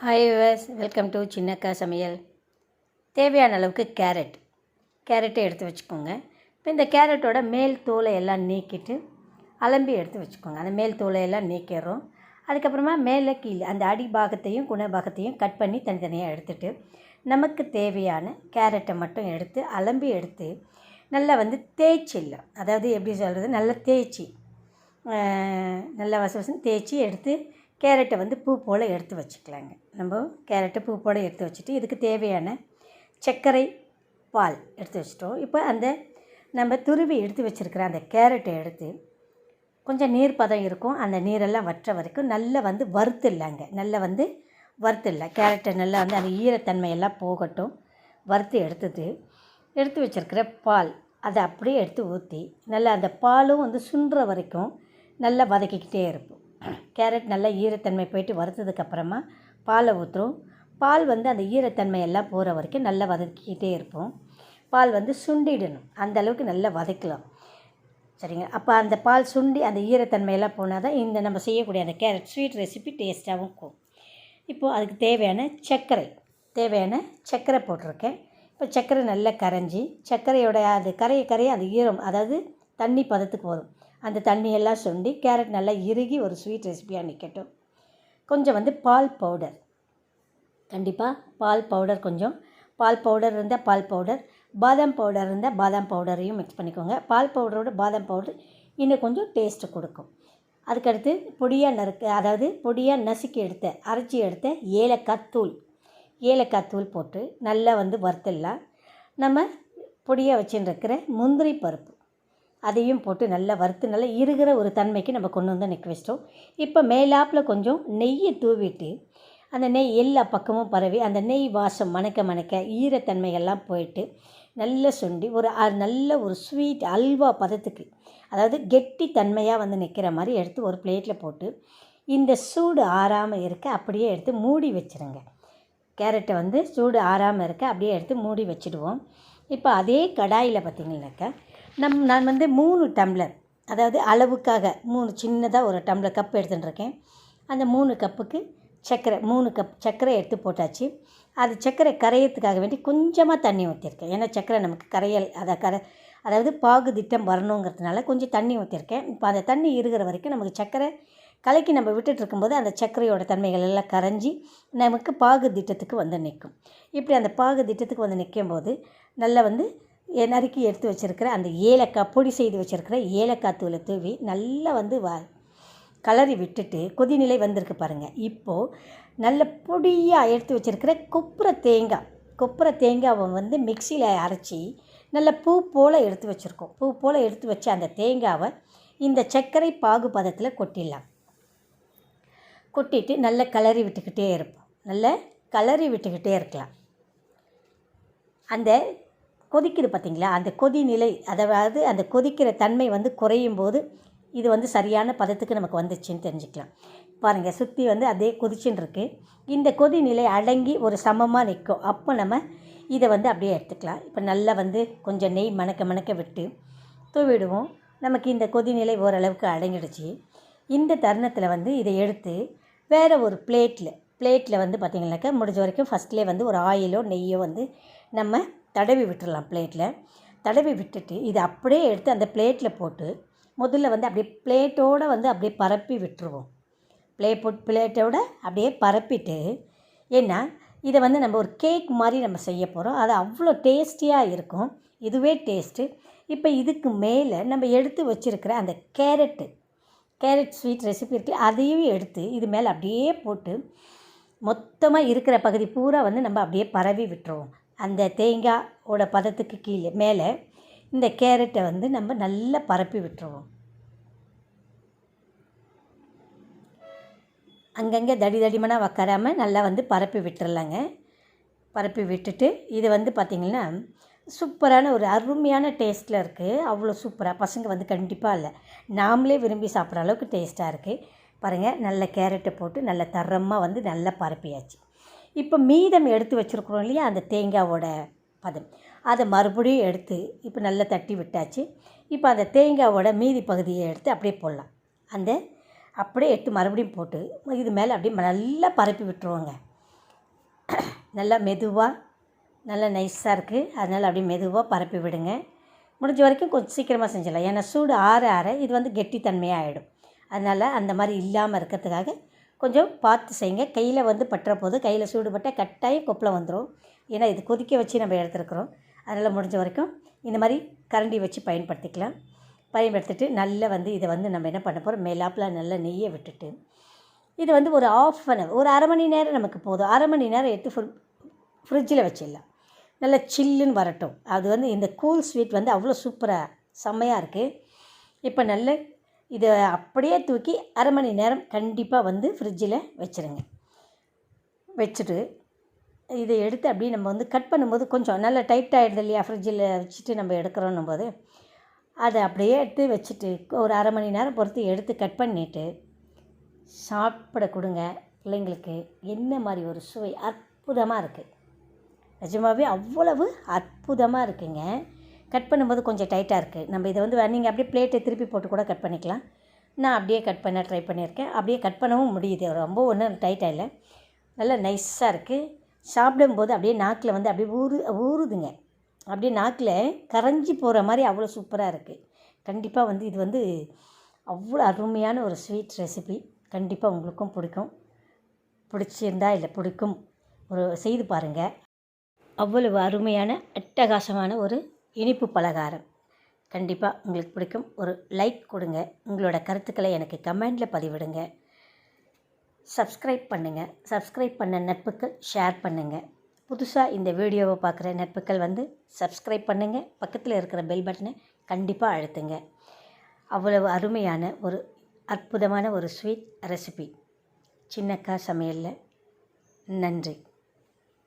Hi viewers welcome to Chinnakka Samayal தேவையான அளவுக்கு carrot கேரட்டை எடுத்து வச்சுக்கோங்க. இப்போ இந்த கேரட்டோட மேல் தோலை எல்லாம் நீக்கிட்டு அலம்பி எடுத்து வச்சுக்கோங்க. அந்த மேல் தோலை எல்லாம் நீக்கிடுறோம். அதுக்கப்புறமா மேலே கீழே அந்த அடி பாகத்தையும் குண குணபாகத்தையும் கட் பண்ணி தனித்தனியாக எடுத்துட்டு நமக்கு தேவையான கேரட்டை மட்டும் எடுத்து அலம்பி எடுத்து நல்லா வந்து தேய்ச்சிடலாம். அதாவது எப்படி சொல்கிறது நல்லா தேய்ச்சி நல்லா நல்லா வசவசம் தேய்ச்சி எடுத்து கேரட்டை வந்து பூ போல் எடுத்து வச்சுக்கலாங்க. நம்ம கேரட்டை பூ போல் எடுத்து வச்சுட்டு இதுக்கு தேவையான சர்க்கரை பால் எடுத்து வச்சிட்டோம். இப்போ அந்த நம்ம துருவி எடுத்து வச்சுருக்கிற அந்த கேரட்டை எடுத்து கொஞ்சம் நீர் பதம் இருக்கும். அந்த நீரெல்லாம் வற்ற வரைக்கும் நல்லா வந்து வறுத்துடலாங்க. நல்லா வந்து வறுத்துடலாம். கேரட்டை நல்லா வந்து அந்த ஈரத்தன்மையெல்லாம் போகட்டும். வறுத்து எடுத்துட்டு எடுத்து வச்சிருக்கிற பால் அதை அப்படியே எடுத்து ஊற்றி நல்லா அந்த பாலும் வந்து சுண்டுற வரைக்கும் நல்லா வதக்கிக்கிட்டே இருப்போம். கேரட் நல்லா ஈரத்தன்மை போயிட்டு வறுத்ததுக்கப்புறமா பாலை ஊற்றுறோம் பால் வந்து அந்த ஈரத்தன்மை எல்லாம் போகிற வரைக்கும் நல்லா வதக்கிக்கிட்டே இருப்போம். பால் வந்து சுண்டிடணும். அந்த அளவுக்கு நல்லா வதக்கலாம். சரிங்க அப்போ அந்த பால் சுண்டி அந்த ஈரத்தன்மையெல்லாம் போனால் தான் இந்த நம்ம செய்யக்கூடிய அந்த கேரட் ஸ்வீட் ரெசிபி டேஸ்ட்டாகவும் இருக்கும். இப்போது அதுக்கு தேவையான சர்க்கரை. தேவையான சர்க்கரை போட்டிருக்கேன். இப்போ சர்க்கரை நல்லா கரைஞ்சி சர்க்கரையோட அது கரையை கரையை அந்த ஈரம் அதாவது தண்ணி பதத்துக்கு வரும். அந்த தண்ணியெல்லாம் சுண்டி கேரட் நல்லா இறுகி ஒரு ஸ்வீட் ரெசிபியாக நிற்கட்டும் கொஞ்சம் வந்து பால் பவுடர் கண்டிப்பாக பால் பவுடர் கொஞ்சம். பால் பவுடர் இருந்தால் பால் பவுடர் பாதாம் பவுடர் இருந்தால் பாதாம் பவுடரையும் மிக்ஸ் பண்ணிக்கோங்க. பால் பவுடரோட பாதாம் பவுடர் இன்னும் கொஞ்சம் டேஸ்ட்டு கொடுக்கும். அதுக்கடுத்து பொடியாக நறுக்க அதாவது பொடியாக நசுக்கி எடுத்த அரைச்சி எடுத்த ஏலக்காய் தூள். ஏலக்காய் தூள் போட்டு நல்லா வந்து வறுத்துடலாம். நம்ம பொடியாக வச்சுருக்கிற முந்திரி பருப்பு. அதையும் போட்டு நல்லா வறுத்து நல்லா இருகிற ஒரு தன்மைக்கு நம்ம கொண்டு வந்து நிற்க வச்சிட்டோம். இப்போ மேலாப்பில் கொஞ்சம் நெய்யை தூவிட்டு அந்த நெய் எல்லா பக்கமும் பரவி அந்த நெய் வாசம் மணக்க மணக்க ஈரத்தன்மைகள்லாம் போயிட்டு நல்ல சுண்டி ஒரு நல்ல ஒரு ஸ்வீட் அல்வா பதத்துக்கு அதாவது கெட்டி தன்மையாக வந்து நிற்கிற மாதிரி எடுத்து ஒரு பிளேட்டில் போட்டு இந்த சூடு ஆறாமல் இருக்க அப்படியே எடுத்து மூடி வச்சிருங்க. கேரட்டை வந்து சூடு ஆறாமல் இருக்க அப்படியே எடுத்து மூடி வச்சுடுவோம். இப்போ அதே கடாயில் பார்த்திங்கனாக்கா நம் நான் வந்து மூணு டம்ளர் அதாவது அளவுக்காக மூணு சின்னதாக ஒரு டம்ளர் கப் எடுத்துட்டுருக்கேன். அந்த மூணு கப்புக்கு சர்க்கரை மூணு கப் சர்க்கரை எடுத்து போட்டாச்சு. அது சர்க்கரை கரையறதுக்காக வேண்டி கொஞ்சமாக தண்ணி ஊற்றிருக்கேன் ஏன்னா சர்க்கரை நமக்கு கரையல் அதை கரை அதாவது பாகு திட்டம் வரணுங்கிறதுனால கொஞ்சம் தண்ணி ஊற்றிருக்கேன் இப்போ அந்த தண்ணி இருக்கிற வரைக்கும் நமக்கு சர்க்கரை கலக்கி நம்ம விட்டுட்டு இருக்கும்போது அந்த சர்க்கரையோட தன்மைகள் எல்லாம் கரைஞ்சி நமக்கு பாகு திட்டத்துக்கு வந்து நிற்கும். இப்படி அந்த பாகு திட்டத்துக்கு வந்து நிற்கும் போது நல்லா வந்து நறுக்கி எடுத்து வச்சுருக்கிற அந்த ஏலக்காய் பொடி செய்து வச்சுருக்கிற ஏலக்காய் தூளை தூவி நல்லா வந்து வ கலரி விட்டுட்டு கொதிநிலை வந்திருக்கு பாருங்கள் இப்போது நல்ல பொடியாக எடுத்து வச்சுருக்கிற கொப்புரை தேங்காய் கொப்புரை தேங்காவை வந்து மிக்சியில் அரைச்சி நல்ல பூ போல் எடுத்து வச்சுருக்கோம். பூ போல் எடுத்து வச்ச அந்த தேங்காவை இந்த சர்க்கரை பாகு பதத்தில் கொட்டிடலாம். கொட்டிட்டு நல்ல கலரி விட்டுக்கிட்டே இருப்போம். நல்ல கலரி விட்டுக்கிட்டே இருக்கலாம். அந்த கொதிக்குது பார்த்தீங்களா? அந்த கொதி நிலை அதாவது அந்த கொதிக்கிற தன்மை வந்து குறையும் போது இது வந்து சரியான பதத்துக்கு நமக்கு வந்துச்சுன்னு தெரிஞ்சுக்கலாம். பாருங்கள் சுற்றி வந்து அதே கொதிச்சுன்னு இந்த கொதி நிலை அடங்கி ஒரு சமமாக நிற்கும் அப்போ நம்ம இதை வந்து அப்படியே எடுத்துக்கலாம். இப்போ நல்லா வந்து கொஞ்சம் நெய் மணக்க மணக்க விட்டு தூவிடுவோம். நமக்கு இந்த கொதிநிலை ஓரளவுக்கு அடங்கிடுச்சு. இந்த தருணத்தில் வந்து இதை எடுத்து வேறு ஒரு பிளேட்டில் பிளேட்டில் வந்து பார்த்திங்கனாக்கா முடிஞ்ச வரைக்கும் ஃபஸ்ட்லேயே வந்து ஒரு ஆயிலோ நெய்யோ வந்து நம்ம தடவி விட்டுடலாம் பிளேட்டில் தடவி விட்டுட்டு இதை அப்படியே எடுத்து அந்த பிளேட்டில் போட்டு முதல்ல வந்து அப்படியே பிளேட்டோடு வந்து அப்படியே பரப்பி விட்டுருவோம். ப்ளே போட் பிளேட்டோட அப்படியே பரப்பிட்டு ஏன்னா இதை வந்து நம்ம ஒரு கேக் மாதிரி நம்ம செய்ய போகிறோம் அது அவ்வளோ டேஸ்டியாக இருக்கும். இதுவே டேஸ்ட்டு இப்போ இதுக்கு மேலே நம்ம எடுத்து வச்சுருக்கிற அந்த கேரட்டு கேரட் ஸ்வீட் ரெசிபி இருக்குல்ல அதையும் எடுத்து இது மேலே அப்படியே போட்டு மொத்தமாக இருக்கிற பகுதி பூரா வந்து நம்ம அப்படியே பரவி விட்டுருவோம். அந்த தேங்காயோட பதத்துக்கு கீழே மேலே இந்த கேரட்டை வந்து நம்ம நல்லா பரப்பி விட்டுருவோம். அங்கங்கே தடி தடிமனாக வைக்காராமல் நல்லா வந்து பரப்பி விட்டுறலாங்க. பரப்பி விட்டுட்டு இது வந்து பார்த்திங்கன்னா சூப்பரான ஒரு அருமையான டேஸ்ட்டில் இருக்குது அவ்வளோ சூப்பராக பசங்க வந்து கண்டிப்பாக இல்லை. நாமளே விரும்பி சாப்பிட்ற அளவுக்கு டேஸ்ட்டாக இருக்குது பாருங்கள் நல்ல கேரட்டை போட்டு நல்ல தரமாக வந்து நல்லா பரப்பியாச்சு. இப்போ மீதம் எடுத்து வச்சுருக்குறோம் இல்லையா அந்த தேங்காவோட பதம். அதை மறுபடியும் எடுத்து இப்போ நல்லா தட்டி விட்டாச்சு. இப்போ அந்த தேங்காவோட மீதி பகுதியை எடுத்து அப்படியே போடலாம். அந்த அப்படியே எடுத்து மறுபடியும் போட்டு இது மேலே அப்படியே நல்லா பரப்பி விட்டுருவோங்க. நல்லா மெதுவாக நல்லா நைஸாக இருக்குது அதனால் அப்படியே மெதுவாக பரப்பி விடுங்க. முடிஞ்ச வரைக்கும் கொஞ்சம் சீக்கிரமாக செஞ்சிடலாம். ஏன்னா சூடு ஆற ஆற இது வந்து கெட்டித்தன்மையாக ஆகிடும் அதனால் அந்த மாதிரி இல்லாமல் இருக்கிறதுக்காக கொஞ்சம் பார்த்து செய்யுங்க. கையில் வந்து பட்டுற போது கையில் சூடுபட்டால் கட்டாயம் கொப்பளம் வந்துடும் ஏன்னா இது கொதிக்க வச்சு நம்ம எடுத்துருக்குறோம். அதனால் முடிஞ்ச வரைக்கும் இந்த மாதிரி கரண்டி வச்சு பயன்படுத்திக்கலாம். பயன்படுத்திட்டு நல்லா வந்து இதை வந்து நம்ம என்ன பண்ண போகிறோம் மேலாப்பில் நல்லா நெய்யை விட்டுட்டு இது வந்து ஒரு ஆஃப் அன் ஒரு அரை மணி நேரம் நமக்கு போதும். அரை மணி நேரம் எடுத்து ஃபுல் ஃப்ரிட்ஜில் வச்சிடலாம். நல்லா சில்லுன்னு வரட்டும். அது வந்து இந்த கூல் ஸ்வீட் வந்து அவ்வளோ சூப்பராக செம்மையாக இருக்குது இப்போ நல்ல இதை அப்படியே தூக்கி அரை மணி நேரம் கண்டிப்பாக வந்து ஃப்ரிட்ஜில் வச்சுருங்க. வச்சுட்டு இதை எடுத்து அப்படியே நம்ம வந்து கட் பண்ணும்போது கொஞ்சம் நல்லா டைட் ஆகிடுது இல்லையா? ஃப்ரிட்ஜில் வச்சுட்டு நம்ம எடுக்கிறோன்னும் போது. அதை அப்படியே எடுத்து வச்சுட்டு ஒரு அரை மணி நேரம் பொறுத்து எடுத்து கட் பண்ணிவிட்டு சாப்பிட கொடுங்க. பிள்ளைங்களுக்கு என்ன மாதிரி ஒரு சுவை அற்புதமாக இருக்குது நிஜமாகவே அவ்வளவு அற்புதமாக இருக்குங்க. கட் பண்ணும்போது கொஞ்சம் டைட்டாக இருக்குது நம்ம இதை வந்து நீங்கள் அப்படியே பிளேட்டை திருப்பி போட்டு கூட கட் பண்ணிக்கலாம். நான் அப்படியே கட் பண்ண ட்ரை பண்ணியிருக்கேன். அப்படியே கட் பண்ணவும் முடியுது. ரொம்ப ஒன்றும் டைட்டாக இல்லை. நல்லா நைஸாக இருக்குது சாப்பிடும்போது அப்படியே நாக்கில் வந்து அப்படியே ஊறு ஊறுதுங்க. அப்படியே நாக்கில் கரைஞ்சி போகிற மாதிரி அவ்வளோ சூப்பராக இருக்குது கண்டிப்பாக வந்து இது வந்து அவ்வளோ அருமையான ஒரு ஸ்வீட் ரெசிபி கண்டிப்பாக உங்களுக்கும் பிடிக்கும். பிடிச்சிருந்தா இல்லை பிடிக்கும். ஒரு செய்து பாருங்கள் அவ்வளவு அருமையான அட்டகாசமான ஒரு இனிப்பு பலகாரம். கண்டிப்பாக உங்களுக்கு பிடிக்கும். ஒரு லைக் கொடுங்க. உங்களோட கருத்துக்களை எனக்கு கமெண்டில் பதிவிடுங்க. சப்ஸ்கிரைப் பண்ணுங்கள் சப்ஸ்கிரைப் பண்ண நட்புகள் ஷேர் பண்ணுங்கள் புதுசாக இந்த வீடியோவை பார்க்குற நட்புகள் வந்து சப்ஸ்கிரைப் பண்ணுங்கள் பக்கத்தில் இருக்கிற பெல் பட்டனை கண்டிப்பாக அழுத்துங்க. அவ்வளவு அருமையான ஒரு அற்புதமான ஒரு ஸ்வீட் ரெசிபி சின்னக்கா சமையலில். நன்றி.